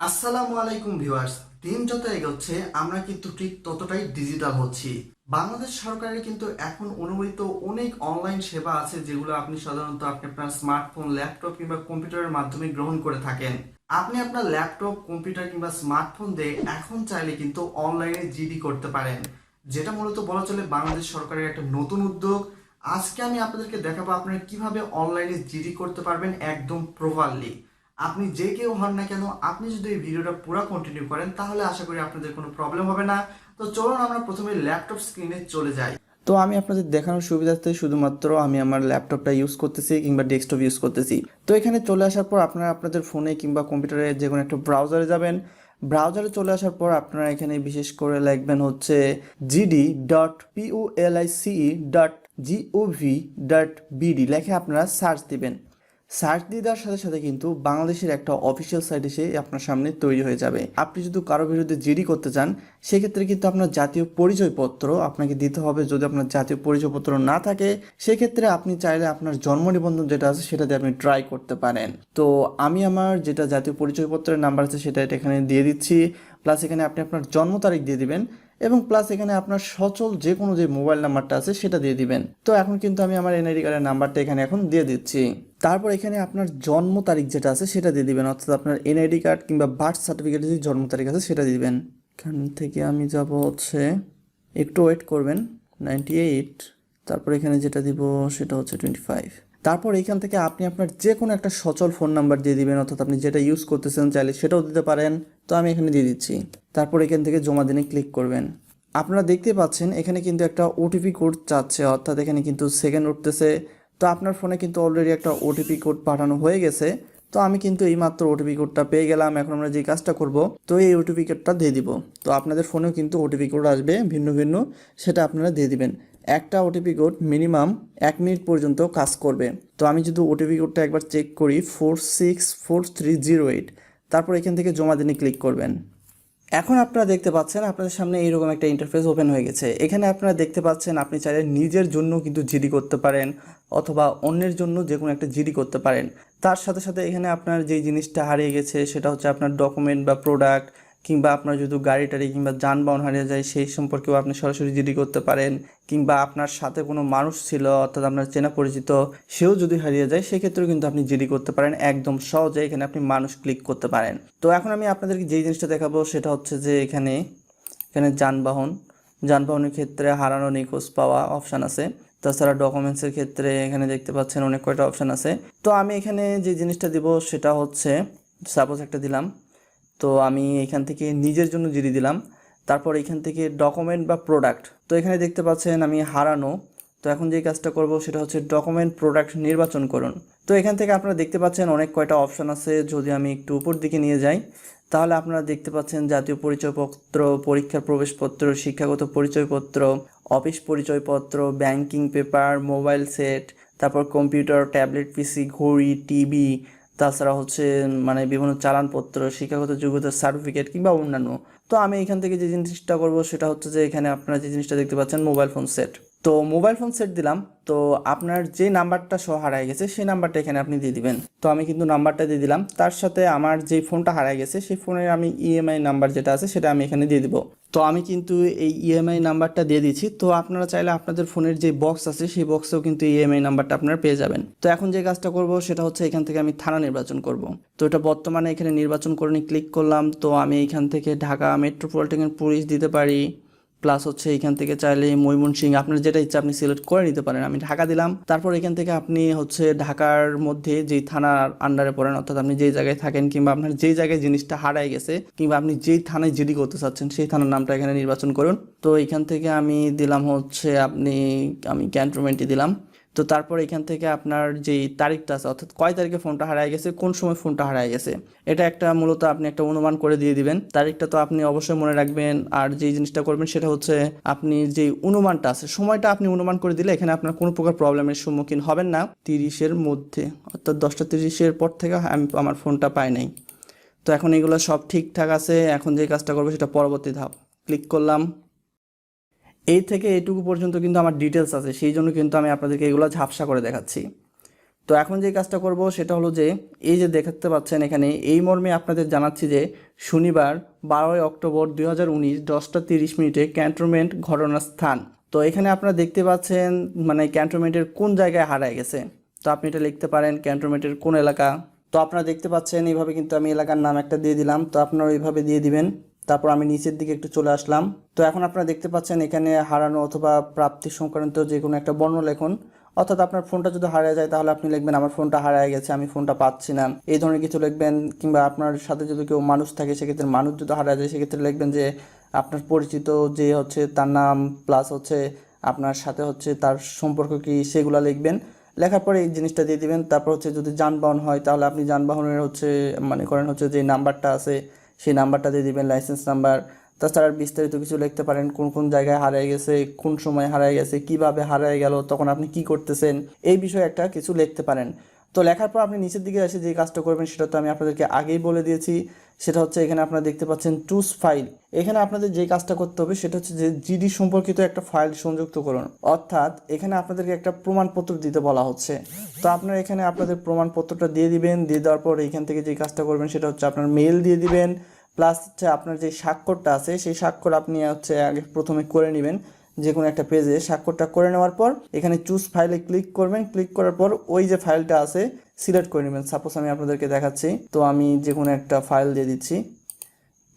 আসসালামু আলাইকুম ভিউয়ার্স, দিন যত এগোচ্ছে, আমরা কিন্তু ঠিক ততটাই ডিজিটাল হচ্ছি। বাংলাদেশ সরকারের কিন্তু এখন অনুমোদিত অনেক অনলাইন সেবা আছে যেগুলো আপনি সাধারণত আপনি আপনার স্মার্টফোন ল্যাপটপ কিংবা কম্পিউটারের মাধ্যমে গ্রহণ করে থাকেন। আপনি আপনার ল্যাপটপ কম্পিউটার কিংবা স্মার্টফোন দিয়ে এখন চাইলে কিন্তু অনলাইনে জিডি করতে পারেন। যেটা মূলত বলা চলে বাংলাদেশ সরকারের একটা নতুন উদ্যোগ। আজকে আমি আপনাদেরকে দেখাবো আপনারা কীভাবে অনলাইনে জিডি করতে পারবেন একদম প্রপারলি আপনি যে কেউ হন না কেন, আপনি যদি এই ভিডিওটা পুরো কন্টিনিউ করেন, তাহলে আশা করি আপনাদের কোনো প্রবলেম হবে না। তো চলুন আমরা প্রথমে ল্যাপটপ স্ক্রিনে চলে যাই। তো আমি আপনাদের দেখানোর সুবিধার্থে শুধুমাত্র আমি আমার ল্যাপটপটা ইউজ করতেছি কিংবা ডেস্কটপ ইউজ করতেছি। তো এখানে চলে আসার পর আপনারা আপনাদের ফোনে কিংবা কম্পিউটারে যে কোনো একটা ব্রাউজারে যাবেন। ব্রাউজারে চলে আসার পর আপনারা এখানে বিশেষ করে লিখবেন হচ্ছে GD dot P U L I C E dot G O V dot BD লেখে আপনারা সার্চ দিবেন। সার্চ দিয়ে দেওয়ার সাথে সাথে কিন্তু বাংলাদেশের একটা অফিসিয়াল সাইট এসে আপনার সামনে তৈরি হয়ে যাবে। আপনি যদি কারও বিরুদ্ধে জিডি করতে চান, সেক্ষেত্রে কিন্তু আপনার জাতীয় পরিচয়পত্র আপনাকে দিতে হবে। যদি আপনার জাতীয় পরিচয়পত্র না থাকে, সেক্ষেত্রে আপনি চাইলে আপনার জন্ম নিবন্ধন যেটা আছে, সেটা দিয়ে আপনি ট্রাই করতে পারেন। তো আমি আমার যেটা জাতীয় পরিচয়পত্রের নাম্বার আছে, সেটা এখানে দিয়ে দিচ্ছি। প্লাস এখানে আপনি আপনার জন্ম তারিখ দিয়ে দিবেন। এবং প্লাস এখানে আপনার সচল যে কোনো যে মোবাইল নাম্বারটা আছে সেটা দিয়ে দিবেন। তো এখন কিন্তু আমি আমার এনআইডি কার্ডের নাম্বারটা এখানে এখন দিয়ে দিচ্ছি। তারপর এখানে আপনার জন্ম তারিখ যেটা আছে সেটা দিয়ে দিবেন, অর্থাৎ আপনার এনআইডি কার্ড কিংবা বার্থ সার্টিফিকেটে যে জন্ম তারিখ আছে সেটা দিবেন। এখান থেকে আমি যাব হচ্ছে, একটু ওয়েট করবেন নাইনটি এইট তারপর এখানে যেটা দিব সেটা হচ্ছে টোয়েন্টি ফাইভ তারপর এখান থেকে আপনি আপনার যে কোনো একটা সচল ফোন নাম্বার দিয়ে দিবেন, অর্থাৎ আপনি যেটা ইউজ করতেছেন চাইলে সেটাও দিতে পারেন। তো আমি এখানে দিয়ে দিচ্ছি। তারপর এখান থেকে জমা দিনে ক্লিক করবেন। আপনারা দেখতে পাচ্ছেন এখানে কিন্তু একটা ওটিপি কোড চাচ্ছে, অর্থাৎ এখানে কিন্তু সেকেন্ড উঠতেছে। তো আপনার ফোনে কিন্তু অলরেডি একটা ওটিপি কোড পাঠানো হয়ে গেছে। তো আমি কিন্তু এই মাত্র ওটিপি কোডটা পেয়ে গেলাম। এখন আমরা যে কাজটা করব, তো এই ওটিপি কোডটা দিয়ে দিব। তো আপনাদের ফোনেও কিন্তু ওটিপি কোড আসবে, ভিন্ন ভিন্ন, সেটা আপনারা দিয়ে দিবেন। একটা ওটিপি কোড মিনিমাম এক মিনিট পর্যন্ত কাজ করবে। তো আমি যদি ওটিপি কোডটা একবার চেক করি four six four three zero eight তারপর এখান থেকে জমা দিনে ক্লিক করবেন। এখন আপনারা দেখতে পাচ্ছেন, আপনাদের সামনে এইরকম একটা ইন্টারফেস ওপেন হয়ে গেছে। এখানে আপনারা দেখতে পাচ্ছেন, আপনি চাইলে নিজের জন্য কিন্তু জিডি করতে পারেন, অথবা অন্যের জন্য যে কোনো একটা জিডি করতে পারেন। তার সাথে সাথে এখানে আপনার যেই জিনিসটা হারিয়ে গেছে, সেটা হচ্ছে আপনার ডকুমেন্ট বা প্রোডাক্ট কিংবা আপনার যদি গাড়ি টাড়ি কিংবা যানবাহন হারিয়ে যায়, সেই সম্পর্কেও আপনি সরাসরি জিডি করতে পারেন। কিংবা আপনার সাথে কোনো মানুষ ছিল, অর্থাৎ আপনার চেনা পরিচিত, সেও যদি হারিয়ে যায়, সেক্ষেত্রেও কিন্তু আপনি জিডি করতে পারেন একদম সহজে। এখানে আপনি মানুষ ক্লিক করতে পারেন। তো এখন আমি আপনাদেরকে যেই জিনিসটা দেখাবো, সেটা হচ্ছে যে এখানে এখানে যানবাহন। যানবাহনের ক্ষেত্রে হারানো নিখোঁজ পাওয়া অপশান আছে। তাছাড়া ডকুমেন্টসের ক্ষেত্রে এখানে দেখতে পাচ্ছেন অনেক কয়টা অপশান আছে। তো আমি এখানে যে জিনিসটা দিব, সেটা হচ্ছে, সাপোজ একটা দিলাম তো আমি এখান থেকে নিজের জন্য জিডি দিলাম। তারপর এখান থেকে ডকুমেন্ট বা প্রোডাক্ট তো এখানে দেখতে পাচ্ছেন আমি হারানো। তো এখন যে কাজটা করব সেটা হচ্ছে ডকুমেন্ট প্রোডাক্ট নির্বাচন করুন। তো এখান থেকে আপনারা দেখতে পাচ্ছেন অনেক কয়টা অপশান আছে। যদি আমি একটু উপর দিকে নিয়ে যাই, তাহলে আপনারা দেখতে পাচ্ছেন জাতীয় পরিচয়পত্র, পরীক্ষার প্রবেশপত্র, শিক্ষাগত পরিচয়পত্র, অফিস পরিচয়পত্র ব্যাংকিং পেপার মোবাইল সেট তারপর কম্পিউটার ট্যাবলেট পিসি ঘড়ি টিভি তাছাড়া হচ্ছে মানে বিভিন্ন চালানপত্র, শিক্ষাগত যোগ্যতার সার্টিফিকেট কিংবা অন্যান্য। তো আমি এখান থেকে যে জিনিসটা করব সেটা হচ্ছে যে এখানে আপনারা যে জিনিসটা দেখতে পাচ্ছেন মোবাইল ফোন সেট তো মোবাইল ফোন সেট দিলাম। তো আপনার যে নাম্বারটা সহ হারায় গেছে, সেই নাম্বারটা এখানে আপনি দিয়ে দিবেন। তো আমি কিন্তু নাম্বারটা দিয়ে দিলাম। তার সাথে আমার যে ফোনটা হারায় গেছে, সেই ফোনের আমি ইএমআই নাম্বার যেটা আছে, সেটা আমি এখানে দিয়ে দিব। তো আমি কিন্তু এই ইএমআই নাম্বারটা দিয়ে দিচ্ছি তো আপনারা চাইলে আপনাদের ফোনের যে বক্স আছে, সেই বক্সেও কিন্তু ইএমআই নাম্বারটা আপনারা পেয়ে যাবেন। তো এখন যে কাজটা করব, সেটা হচ্ছে এখান থেকে আমি থানা নির্বাচন করব। তো এটা বর্তমানে এখানে নির্বাচন করে ক্লিক করলাম। তো আমি এখান থেকে ঢাকা মেট্রোপলিটন পুলিশ দিতে পারি। প্লাস হচ্ছে এখান থেকে চাইলে ময়মনসিংহ, আপনার যেটা ইচ্ছা আপনি সিলেক্ট করে নিতে পারেন। আমি ঢাকা দিলাম। তারপর এখান থেকে আপনি হচ্ছে ঢাকার মধ্যে যেই থানার আন্ডারে পড়েন, অর্থাৎ আপনি যেই জায়গায় থাকেন কিংবা আপনার যেই জায়গায় জিনিসটা হারায় গেছে কিংবা আপনি যেই থানায় জিডি করতে চাচ্ছেন, সেই থানার নামটা এখানে নির্বাচন করুন। তো এখান থেকে আমি দিলাম হচ্ছে, আপনি, আমি ক্যান্টনমেন্টই দিলাম। তো তারপর এখান থেকে আপনার যেই তারিখটা আছে, অর্থাৎ কয় তারিখে ফোনটা হারায় গেছে, কোন সময় ফোনটা হারায় গেছে, এটা একটা মূলত আপনি একটা অনুমান করে দিয়ে দিবেন। তারিখটা তো আপনি অবশ্যই মনে রাখবেন, আর যেই জিনিসটা করবেন সেটা হচ্ছে আপনি যে অনুমানটা আছে, সময়টা আপনি অনুমান করে দিলে এখানে আপনার কোনো প্রকার প্রবলেমের সম্মুখীন হবেন না, তিরিশের মধ্যে, অর্থাৎ দশটা তিরিশের পর থেকে আমি আমার ফোনটা পাই নাই। তো এখন এগুলো সব ঠিকঠাক আছে, এখন যে কাজটা করব সেটা পরবর্তী ধাপ। ক্লিক করলাম এই থেকে এইটুকু পর্যন্ত কিন্তু আমার ডিটেলস আছে, সেই জন্য কিন্তু আমি আপনাদেরকে এগুলো ঝাপসা করে দেখাচ্ছি। তো এখন যে কাজটা করব সেটা হলো যে, এই যে দেখাতে পাচ্ছেন এখানে, এই মর্মে আপনাদের জানাচ্ছি যে, শনিবার বারোই অক্টোবর দুই হাজার উনিশ দশটা তিরিশ মিনিটে ক্যান্টনমেন্ট ঘটনার স্থান তো এখানে আপনারা দেখতে পাচ্ছেন মানে ক্যান্টনমেন্টের কোন জায়গায় হারায় গেছে। তো আপনি এটা লিখতে পারেন ক্যান্টনমেন্টের কোন এলাকা। তো আপনারা দেখতে পাচ্ছেন, এইভাবে কিন্তু আমি এলাকার নাম একটা দিয়ে দিলাম। তো আপনারা এইভাবে দিয়ে দিবেন। তারপর আমি নিচের দিকে একটু চলে আসলাম। তো এখন আপনারা দেখতে পাচ্ছেন এখানে হারানো অথবা প্রাপ্তি সংক্রান্ত যে কোনো একটা বর্ণ লেখুন অর্থাৎ আপনার ফোনটা যদি হারিয়ে যায়, তাহলে আপনি লিখবেন, আমার ফোনটা হারিয়ে গেছে, আমি ফোনটা পাচ্ছি না। এই ধরনের কিছু লিখবেন, কিংবা আপনার সাথে যদি কেউ মানুষ থাকে, সেক্ষেত্রে মানুষ যদি হারিয়ে যায়, সেক্ষেত্রে লিখবেন যে, আপনার পরিচিত যে হচ্ছে তার নাম, প্লাস হচ্ছে আপনার সাথে হচ্ছে তার সম্পর্ক কি? সেগুলো লিখবেন। লেখার পরে এই জিনিসটা দিয়ে দিবেন। তারপর হচ্ছে যদি যানবাহন হয়, তাহলে আপনি যানবাহনের হচ্ছে মানে করেন হচ্ছে যে নাম্বারটা আছে সেই নাম্বারটা দিয়ে দেবেন লাইসেন্স নাম্বার তাছাড়া বিস্তারিত কিছু লিখতে পারেন, কোন কোন জায়গায় হারিয়ে গেছে, কোন সময় হারিয়ে গেছে, কীভাবে হারিয়ে গেল, তখন আপনি কি করতেছেন, এই বিষয়ে একটা কিছু লিখতে পারেন। তো লেখার পর আপনি নিচের দিকে এসে যে কাজটা করবেন সেটা তো আমি আপনাদেরকে আগেই বলে দিয়েছি। সেটা হচ্ছে এখানে আপনারা দেখতে পাচ্ছেন টুস ফাইল এখানে আপনাদের যে কাজটা করতে হবে সেটা হচ্ছে যে জিডি সম্পর্কিত একটা ফাইল সংযুক্ত করুন। অর্থাৎ এখানে আপনাদেরকে একটা প্রমাণপত্র দিতে বলা হচ্ছে। তো আপনারা এখানে আপনাদের প্রমাণপত্রটা দিয়ে দিবেন। দিয়ে দেওয়ার পর এখান থেকে যে কাজটা করবেন সেটা হচ্ছে আপনার মেল দিয়ে দিবেন। প্লাস হচ্ছে আপনার যে স্বাক্ষরটা আছে, সেই স্বাক্ষর আপনি হচ্ছে আগে প্রথমে করে নেবেন। যে কোনো একটা পেজে স্বাক্ষরটা করে নেওয়ার পর, এখানে চুজ ফাইলে ক্লিক করবেন। ক্লিক করার পর ওই যে ফাইলটা আছে সিলেক্ট করে নেবেন। সাপোজ আমি আপনাদেরকে দেখাচ্ছি, তো আমি যে কোনো একটা ফাইল দিয়ে দিচ্ছি।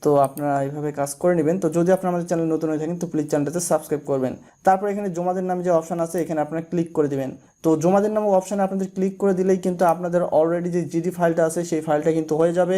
তো আপনারা এইভাবে কাজ করে নেবেন। তো যদি আপনারা আমাদের চ্যানেল নতুন হয়ে থাকেন, তো প্লিজ চ্যানেলটাতে সাবস্ক্রাইব করবেন। তারপর এখানে জমাদের নামে যে অপশান আছে, এখানে আপনারা ক্লিক করে দিবেন। তো জমাদের নামক অপশানে আপনাদের ক্লিক করে দিলেই কিন্তু আপনাদের অলরেডি যে জিডি ফাইলটা আছে, সেই ফাইলটা কিন্তু হয়ে যাবে।